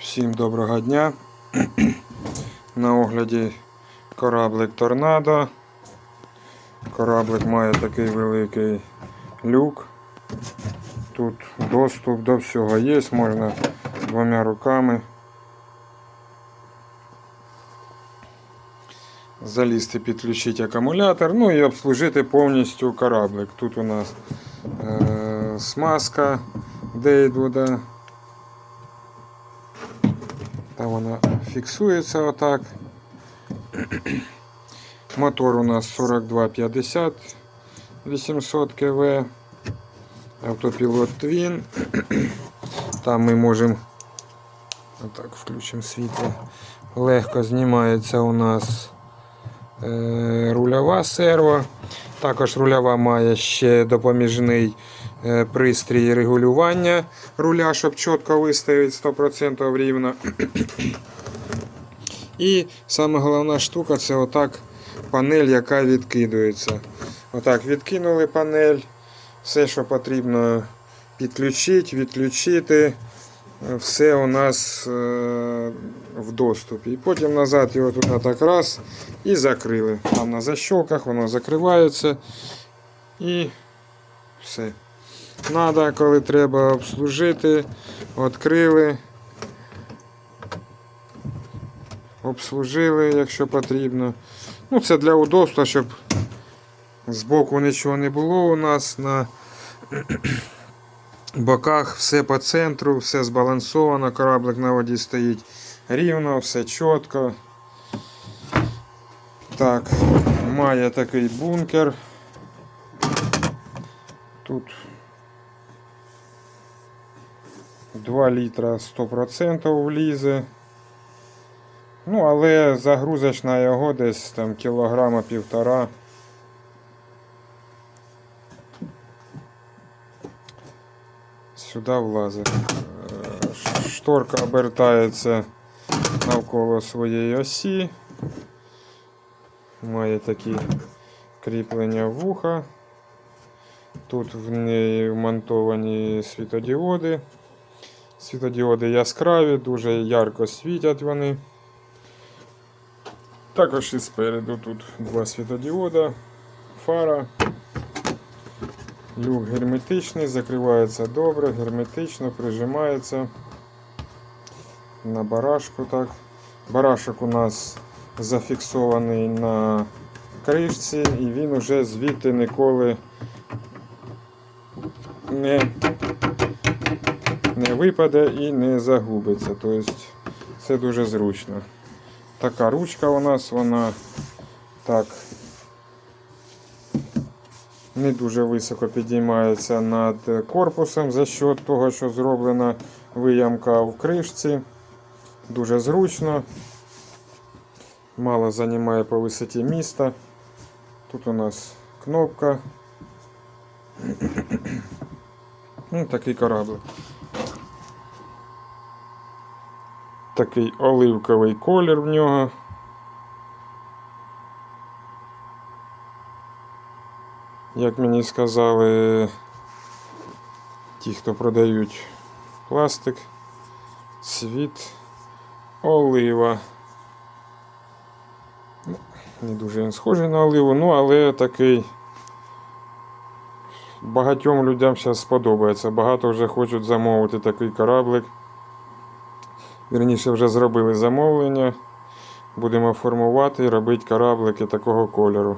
Всім доброго дня. На огляді кораблик Торнадо. Кораблик має такий великий люк. Тут доступ до всього є, можна двома руками залізти, підключити акумулятор, ну і обслужити повністю кораблик. Тут у нас е, смазка Дейдвуда. Там вона фіксується отак. Мотор у нас 4250 800 КВ. Автопілот Twin. Там ми можемо отак включимо світло. Легко знімається у нас рульова серво. Також рульова має ще допоміжний е, пристрій регулювання руля, щоб чітко виставити 100% рівно. І саме головна штука це отак панель, яка відкидується. Отак відкинули панель. Все, що потрібно підключити, відключити. Все у нас е, в доступі. І потім назад його тут так раз і закрили. Там на защолках воно закривається і все. Надо, коли треба обслужити, відкрили, обслужили, якщо потрібно. Ну, це для удобства, щоб збоку нічого не було у нас на боках, все по центру, все збалансовано, кораблик на воді стоїть рівно, все чітко. Так, має такий бункер. Тут 2 літра 100% влізе. Ну, але загрузочна його десь там кілограма півтора. Сюди влазить. Е, Шторка обертається навколо своєї осі. Має такі кріплення вуха. Тут в неї вмонтовані світодіоди. Світодіоди яскраві, дуже ярко світять вони. Також і спереду тут два світодіода, фара. Люк герметичний, закривається добре, герметично, прижимається на барашку. так. Барашок у нас зафіксований на кришці і він уже звідти ніколи не, не випаде і не загубиться. Тобто це дуже зручно. Така ручка у нас, вона так не дуже високо підіймається над корпусом за счет того, що зроблена виямка в кришці. Дуже зручно. Мало займає по висоті міста. Тут у нас кнопка. Ну, такий кораблик. Такий оливковий колір в нього. Як мені сказали ті, хто продають пластик, цвіт олива. Ну, Не дуже він схожий на оливу, ну але такий багатьом людям зараз сподобається. Багато вже хочуть замовити такий кораблик. Вірніше вже зробили замовлення. Будемо формувати і робити кораблики такого кольору.